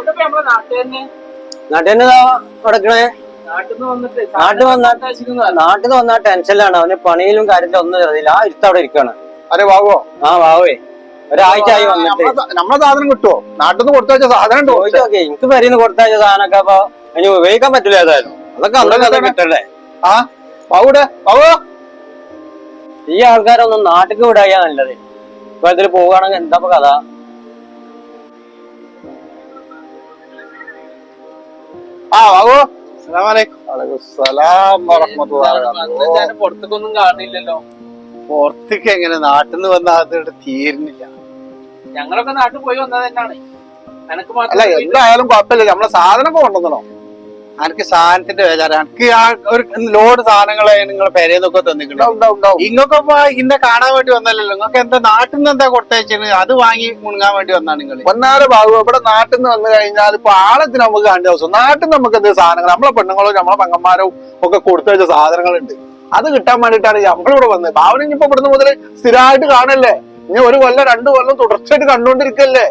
നാട്ടിൽ നാട്ടിൽ നടക്കണേ? നാട്ടിൽ നിന്ന് വന്നിട്ട് നാട്ടിൽ വന്നാ നാട്ടിൽ വന്നാൽ ടെൻഷനിലാണ്. അവന് പണിയിലും കാര്യത്തിലും ഒന്നും അറിയില്ല ആ ഇരുത്ത അവിടെ ഇരിക്കാണ് അരെ വാവോ? ആ വാവേ. ഒരാഴ്ച ആയി വന്നിട്ട്. നമ്മളെ സാധനം കിട്ടുവോ? നാട്ടിൽ നിന്ന് കൊടുത്തു വെച്ച സാധനം എനിക്ക് പരിന്ന് കൊടുത്തയച്ച സാധനമൊക്കെ അപ്പൊ ഇനി ഉപയോഗിക്കാൻ പറ്റില്ല ഏതായാലും. അതൊക്കെ അന്നൊക്കെ അത് കിട്ടല്ലേ ആ വാവൂടെ വാവോ? ഈ ആൾക്കാരൊന്നും നാട്ടിക്ക് വിടായ നല്ലത്. ഇപ്പൊ ഇതിൽ പോവുകയാണെങ്കിൽ എന്താ കഥ? ആ ബാബു പുറത്തേക്കൊന്നും കാണില്ലല്ലോ. പുറത്തേക്ക് എങ്ങനെ നാട്ടിൽ നിന്ന് വന്ന അതിട്ട് തീരുന്നില്ല. ഞങ്ങളൊക്കെ നാട്ടിൽ പോയി വന്നത് തന്നെയാണ്. അല്ല എന്തായാലും കുഴപ്പമില്ല. നമ്മളെ സാധനം കൊണ്ടുവന്നോ എനിക്ക് സാധനത്തിന്റെ ബേജാറ്. എനിക്ക് ആ ഒരു ലോഡ് സാധനങ്ങളെ നിങ്ങൾ പെരേന്നൊക്കെ തന്നിട്ടുണ്ട്. ഇങ്ങൊക്കെ ഇന്നെ കാണാൻ വേണ്ടി വന്നല്ലോ നിങ്ങൾക്ക് എന്താ നാട്ടിൽ നിന്ന് എന്താ കൊടുത്തേച്ചത് അത് വാങ്ങി മുങ്ങാൻ വേണ്ടി വന്നാണ് നിങ്ങൾ ഒന്നാറ് ഭാഗം ഇവിടെ നാട്ടിൽ നിന്ന് വന്നു കഴിഞ്ഞാൽ ഇപ്പൊ ആളത്തിന് നമുക്ക് കണ്ട ദിവസം? നാട്ടിൽ നിന്ന് നമുക്ക് എന്ത് സാധനങ്ങൾ നമ്മളെ പെണ്ണുങ്ങളും നമ്മളെ പെങ്ങന്മാരും ഒക്കെ കൊടുത്തു വെച്ച സാധനങ്ങളുണ്ട്. അത് കിട്ടാൻ വേണ്ടിയിട്ടാണ് നമ്മളിവിടെ വന്നത്. ഭാവന ഇനിയിപ്പോ ഇവിടുന്ന് മുതൽ സ്ഥിരമായിട്ട് കാണല്ലേ? ഇനി ഒരു കൊല്ലം രണ്ടു കൊല്ലം തുടർച്ചയായിട്ട് കണ്ടുകൊണ്ടിരിക്കല്ലേ?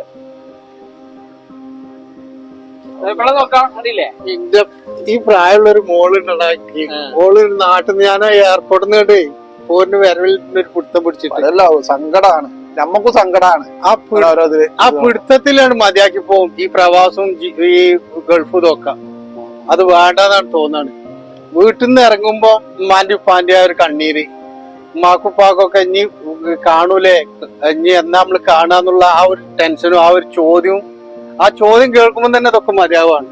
ഇവിടെ നോക്കാം. കണ്ടില്ലേ? എന്റെ ഈ പ്രായമുള്ള ഒരു മോളുണ്ടാക്കി മോൾ നാട്ടിൽ നിന്ന് ഞാൻ എയർപോർട്ടിൽ നിന്ന് കേട്ടേ പോരിന് വരവിൽ ഒരു പിടുത്തം പിടിച്ചിട്ട്. അതല്ല സങ്കടാണ്. നമുക്കും സങ്കടാണ്. ആ പിടു- ഓരോ ആ പിടുത്തത്തിലാണ് മതിയാക്കി പോകും ഈ പ്രവാസവും ജി- ഈ ഗൾഫ് ഇതൊക്കെ അത് വേണ്ടെന്നാണ് തോന്നാണ് വീട്ടിൽ നിന്ന് ഇറങ്ങുമ്പോ ഉമ്മാന്റെ ഉപ്പാന്റെ ആ ഒരു കണ്ണീര്. ഉമ്മാക്കും ഉപ്പാക്കൊക്കെ ഇനി കാണൂലേ? ഇനി എന്നാ നമ്മൾ കാണാന്നുള്ള ആ ഒരു ടെൻഷനും ആ ഒരു ചോദ്യവും ആ ചോദ്യം കേൾക്കുമ്പോൾ തന്നെ അതൊക്കെ മതിയാവാണ്.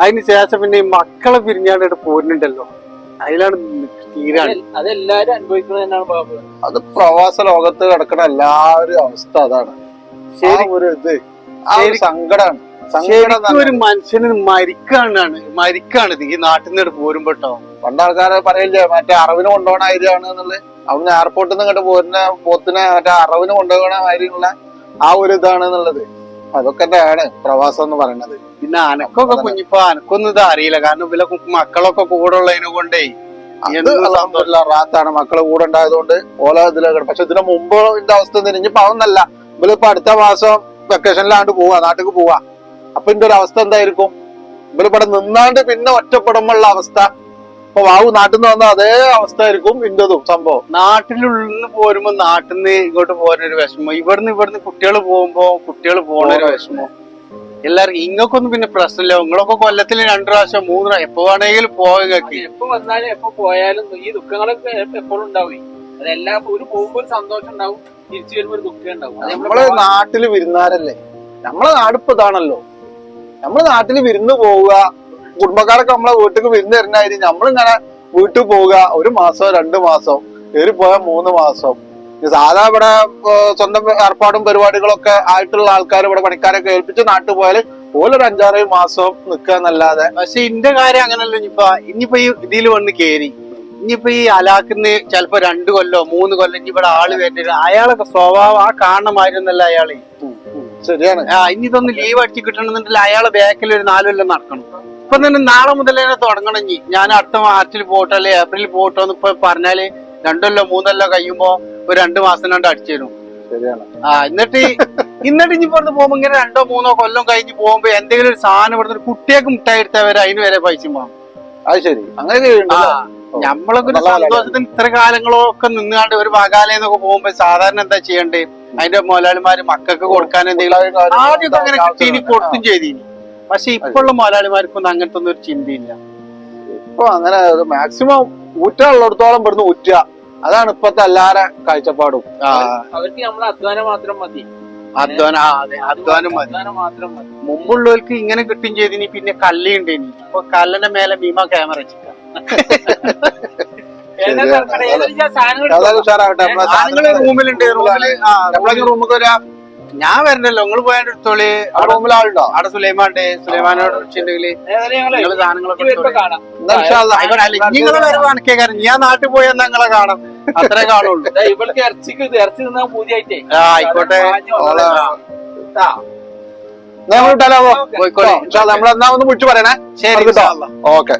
അതിന് ശേഷം പിന്നെ ഈ മക്കളെ പിരിഞ്ഞാണ്ട് പോരുന്നുണ്ടല്ലോ. അതിലാണ് തീരാണ്. അതെല്ലാരും അനുഭവിക്കുന്നത് തന്നെയാണ് ബാബു. അത് പ്രവാസ ലോകത്ത് കിടക്കുന്ന എല്ലാവരും അവസ്ഥ അതാണ്. ശരി. ഒരു ഇത് ആ ഒരു സങ്കടാണ്. ഒരു മനുഷ്യന് മരിക്കാനാണ് മരിക്കാണ്. ഈ നാട്ടിൽ നിന്ന് പോരുമ്പോ കേട്ടോ പണ്ട് ആൾക്കാരെ പറയില്ലേ മറ്റേ അറിവിന് കൊണ്ടുപോകണ ആയിരിക്കാണ് എന്നുള്ളത്. അവിടുന്ന് എയർപോർട്ടിൽ നിന്ന് ഇങ്ങോട്ട് പോരുന്ന പോത്തിനെ മറ്റേ അറിവിന് കൊണ്ടുപോകണ മാതിരിയുള്ള ആ ഒരു ഇതാണ് എന്നുള്ളത്. അതൊക്കെ തന്നെയാണ് പ്രവാസം എന്ന് പറയുന്നത് പിന്നെ അനക്കൊക്കെ കുഞ്ഞിപ്പോ അനക്കൊന്നും ഇത് അറിയില്ല. കാരണം ഇവലെ മക്കളൊക്കെ കൂടെ ഉള്ളതിനെ കൊണ്ടേ റാത്താണ്. മക്കൾ കൂടെ ഉണ്ടായതുകൊണ്ട് ഓല ഇതിലേക്ക് പക്ഷെ ഇതിന് മുമ്പ് ഇതിന്റെ അവസ്ഥ ഇനിയിപ്പോ അതൊന്നല്ല. ഇവലിപ്പോ അടുത്ത മാസം വെക്കേഷനിലാണ്ട് പോവാ നാട്ടിക്ക് പോവാ. അപ്പൊ ഇതിന്റെ ഒരു അവസ്ഥ എന്തായിരിക്കും? ഇവലിവിടെ നിന്നാണ്ട് പിന്നെ ഒറ്റപ്പെടുമ്പോഴുള്ള അവസ്ഥ. ഇപ്പൊ വാവു നാട്ടിൽ നിന്ന് വന്ന അതേ അവസ്ഥ ആയിരിക്കും ഇന്റതും സംഭവം. നാട്ടിലുള്ളിൽ നിന്ന് പോരുമ്പോ നാട്ടിൽ നിന്ന് ഇങ്ങോട്ട് പോകുന്ന ഒരു വിഷമം. ഇവിടുന്ന് ഇവിടുന്ന് കുട്ടികൾ പോകുമ്പോ കുട്ടികൾ പോണ. ഒരു വിഷമം. എല്ലാവർക്കും ഇങ്ങക്കൊന്നും പിന്നെ പ്രശ്നമില്ല. നിങ്ങളൊക്കെ കൊല്ലത്തിൽ രണ്ടു പ്രാവശ്യം മൂന്ന് പ്രാവശ്യം എപ്പോ വേണമെങ്കിലും പോകെ എപ്പോ വന്നാലും എപ്പോ പോയാലും ഈ ദുഃഖങ്ങളൊക്കെ എപ്പോഴും ഉണ്ടാവും. അതെല്ലാം ഒരു പോകുമ്പോ ഒരു സന്തോഷം ഉണ്ടാവും. തിരിച്ചു വരുമ്പോ ഒരു ദുഃഖം ഉണ്ടാവും. നമ്മൾ നമ്മൾ നാട്ടിൽ വിരുന്നാരല്ലേ? നമ്മളെ നാടിപ്പോ ഇതാണല്ലോ. നമ്മൾ നാട്ടിൽ വിരുന്ന് പോവുക കുടുംബക്കാരൊക്കെ നമ്മളെ വീട്ടിൽ വിരുന്ന് തരുന്നായി നമ്മളിങ്ങനെ വീട്ടിൽ പോവുക ഒരു മാസം രണ്ടു മാസം കയറി പോയാൽ മൂന്ന് മാസം. സാധാ ഇവിടെ സ്വന്തം ഏർപ്പാടും പരിപാടികളൊക്കെ ആയിട്ടുള്ള ആൾക്കാർ ഇവിടെ പണിക്കാരൊക്കെ ഏൽപ്പിച്ച് നാട്ടിൽ പോയാൽ ഓലൊരു അഞ്ചാറ് മാസം നിൽക്കുക എന്നല്ലാതെ. പക്ഷെ ഇന്റെ കാര്യം അങ്ങനല്ല ഇനിയിപ്പോ ഇനിയിപ്പോ ഈ ഇതിൽ വന്ന് കേറി. ഇനിയിപ്പോ ഈ അലാക്കിന്ന് ചിലപ്പോ രണ്ടു കൊല്ലോ മൂന്ന് കൊല്ലം ഇനി ഇവിടെ ആൾ വേണ്ടി അയാളൊക്കെ സ്വഭാവം ആ കാണണമായിരുന്നല്ല അയാൾ? ശരിയാണ്. ആ ഇനി ഇതൊന്ന് ലീവ് അടിച്ച് കിട്ടണമെന്നുണ്ടെങ്കിൽ അയാളെ ബാക്കിൽ ഒരു നാലു കൊല്ലം നടക്കണം. ഇപ്പൊ തന്നെ നാളെ മുതൽ തന്നെ തുടങ്ങണം ഞാൻ അടുത്ത മാർച്ചിൽ പോട്ടോ അല്ലെ ഏപ്രിലിൽ പോട്ടോ എന്ന് ഇപ്പൊ പറഞ്ഞാൽ രണ്ടല്ലോ മൂന്നല്ലോ കഴിയുമ്പോ ഒരു രണ്ടു മാസം കണ്ട് അടിച്ചു തരും. ആ എന്നിട്ട് എന്നിട്ട് ഇനി ഇവിടുന്ന് പോകുമ്പോ ഇങ്ങനെ രണ്ടോ മൂന്നോ കൊല്ലം കഴിഞ്ഞ് പോകുമ്പോ എന്തെങ്കിലും ഒരു സാധനം ഇവിടുന്ന് കുട്ടിയൊക്കെ മുട്ടായി എടുത്താൽ വരെ അതിന് വരെ പൈസ വാങ്ങും അത് ശരി. അങ്ങനെ നമ്മളൊക്കെ ഒരു സന്തോഷത്തിന് ഇത്ര കാലങ്ങളൊക്കെ നിന്നുകൊണ്ട് ഒരു വകാലെന്നൊക്കെ പോകുമ്പോ സാധാരണ എന്താ ചെയ്യണ്ടേ? അതിന്റെ മുതലാളിമാര് മക്കൾക്ക് കൊടുക്കാൻ എന്തെങ്കിലും ആദ്യമൊക്കെ അങ്ങനെ കിട്ടീനി കൊടുത്തും ചെയ്തീനി. പക്ഷെ ഇപ്പോഴുള്ള മുതലാളിമാർക്കൊന്നും അങ്ങനത്തെ ഒന്നും ഒരു ചിന്തയില്ല. ഇപ്പൊ അങ്ങനെ മാക്സിമം ഊറ്റാനുള്ളിടത്തോളം ഇവിടുന്ന് ഊറ്റ അതാണ് ഇപ്പത്തെ എല്ലാരെ കാഴ്ചപ്പാടും. അവർക്ക് നമ്മളെ അധ്വാനം മാത്രം മതി. അധ്വാനം അതെ അധ്വാനം മതി. അധ്വാനം മാത്രം മതി. മുമ്പുള്ളവർക്ക് ഇങ്ങനെ കിട്ടും ചെയ്തിനി പിന്നെ കല്ലുണ്ടേനി ഇപ്പൊ കല്ലിന്റെ മേലെ ഭീമ ക്യാമറ വെച്ചിട്ടാ സാധനങ്ങൾ നമ്മളെ റൂമിലുണ്ട്. നമ്മളെ റൂമിൽ ഒരു ഞാൻ വരണല്ലോ നിങ്ങൾ പോയാണ്ട് എടുത്തോളി. അവിടെ സുലൈമാണ്ട് സുലൈമാനോട് വിളിച്ചിട്ടുണ്ടെങ്കിൽ നിങ്ങൾ സാധനങ്ങളൊക്കെ വരവ് കണക്കേ കാര്യം. ഞാൻ നാട്ടിൽ പോയാൽ നിങ്ങളെ കാണാം. അത്രേ കാണുള്ളൂ. ഇവിടെ ഇവൾക്ക് ഇറച്ചിക്ക് ഇറച്ചി തിന്നാൻ പൂതിയായിട്ടേ. ആ ആയിക്കോട്ടെ. നമ്മൾ നമ്മളെന്നാ ഒന്ന് വിളിച്ചു പറയണേ. ശരി. ഓക്കെ.